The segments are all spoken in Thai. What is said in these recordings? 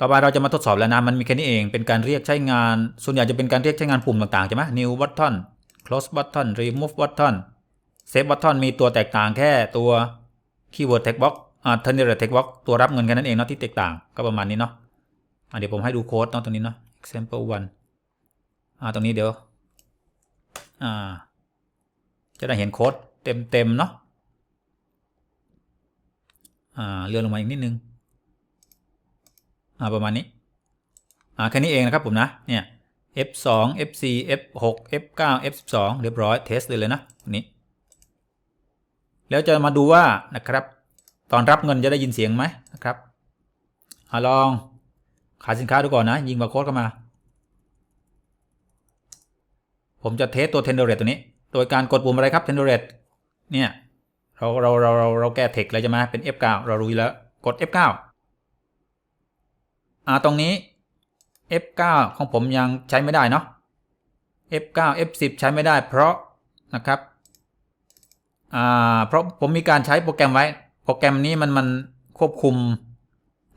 ต่อไปเราจะมาทดสอบแล้วนะ มันมีแค่นี้เอง เป็นการเรียกใช้งาน ส่วนใหญ่จะเป็นการเรียกใช้งานปุ่มต่างๆใช่ไหม new button close button remove button save button มีตัวแตกต่างแค่ตัว keyword text box อ่า generate text box ตัวรับเงินแค่นั้นเองเนาะที่แตกต่าง ก็ประมาณนี้เนาะอะเดี๋ยวผมให้ดูโค้ดเนาะตรงนี้เนาะ example one อ่าตรงนี้เดี๋ยว อ่า จะได้เห็นโค้ดเต็มๆเนาะ อ่า เลื่อนลงมาอีกนิดนึง อ่าประมาณนี้อ่าแค่นี้เองนะครับผมนะเนี่ย F2 FC F6 F9 F12 เรียบร้อยเทสเลยเลยนะนี้แล้วจะมาดูว่านะครับ ตอนรับเงินจะได้ยินเสียงไหมนะครับอ่าลองขายสินค้าดูก่อนนะ ยิงบาร์โค้ดเข้ามา ผมจะเทสตัว Tenderate ตัวนี้ โดยการกดปุ่มอะไรครับ Tenderate เนี่ยเราเราเราเราเราแก้เทคแล้วจะมาเป็น F9 เรารู้อยู่แล้วกด F9 อ่าตรงนี้ F9 ของผมยังใช้ไม่ได้เนาะ F9 F10 ใช้ไม่ได้เพราะนะครับอ่าเพราะผมมีการใช้โปรแกรมไว้ โปรแกรมนี้มันมันควบคุม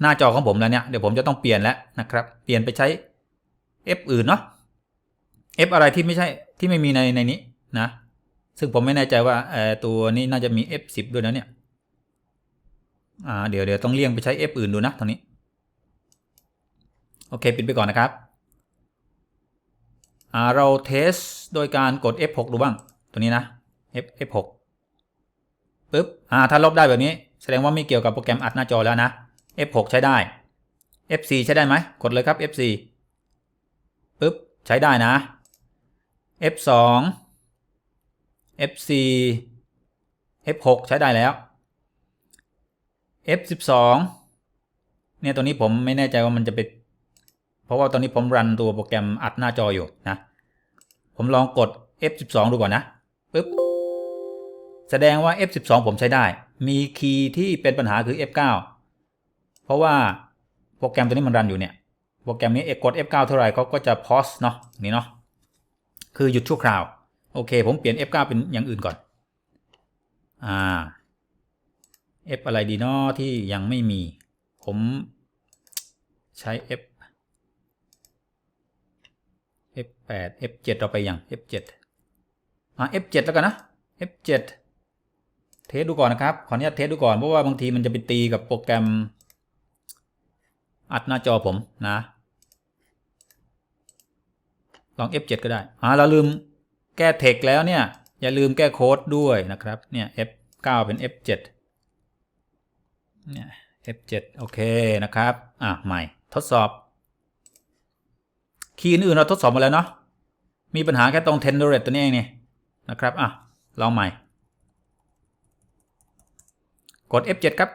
หน้าจอของผมแล้วเนี่ยเดี๋ยวผมจะต้องเปลี่ยนแล้วนะครับ เปลี่ยนไปใช้ F อื่นเนาะ F อะไรที่ไม่ใช่ที่ไม่มีในในนี้นะ ซึ่งผมไม่แน่ใจว่าตัวนี้น่าจะมี F10 ด้วยนะเนี่ยอ่าเดี๋ยวเดี๋ยวต้องเลี่ยงไปใช้ F อื่นดูนะตรงนี้ โอเค ปิดไปก่อนนะครับ เราเทสโดยการกด F6 ดูบ้าง ตัวนี้นะ F F6 ปึ๊บ อ่า ถ้าลบได้แบบนี้ แสดงว่าไม่เกี่ยวกับโปรแกรมอัดหน้าจอแล้วนะ F6 ใช้ได้ F4 ใช้ได้ไหม กดเลยครับ F4 ปึ๊บ ใช้ได้นะ F2 F4 F6 ใช้ได้แล้ว F12 เนี่ยตัวนี้ผมไม่แน่ใจว่ามันจะไป เพราะว่าตอนนี้ผมรันตัวโปรแกรมอัดหน้าจออยู่นะ ผมลองกด F12 ดูก่อนนะปึ๊บแสดงว่า F12 ผมใช้ได้ มีคีย์ที่เป็นปัญหาคือ F9 เพราะว่าโปรแกรมตัวนี้มันรันอยู่เนี่ย โปรแกรมนี้กด F9 เท่าไหร่เขาก็จะ pause เนาะนี่เนาะ คือหยุดชั่วคราว โอเค ผมเปลี่ยน F9 เป็นอย่างอื่นก่อน อ่า F อะไรดีเนาะที่ยังไม่มี ผมใช้ F F8 F7 เราไปยัง F7 อะ F7 แล้วกันนะ F7 เทสดูก่อนนะครับ ขออนุญาตเทสดูก่อน เพราะว่าบางทีมันจะไปตีกับโปรแกรม อัดหน้าจอผมนะ ลอง F7 ก็ได้ อ่าเราลืมแก้เทคแล้วเนี่ย อย่าลืมแก้โค้ดด้วยนะครับ เนี่ย F9 เป็น F7 เนี่ย F7 โอเคนะครับ อะใหม่ทดสอบ คีย์อื่นๆเราทดสอบมาแล้วเนาะ มีปัญหาแค่ตรง Tenderate ตัวนี้เองนี่นะครับ อะ ลองใหม่ กด F7 ครับ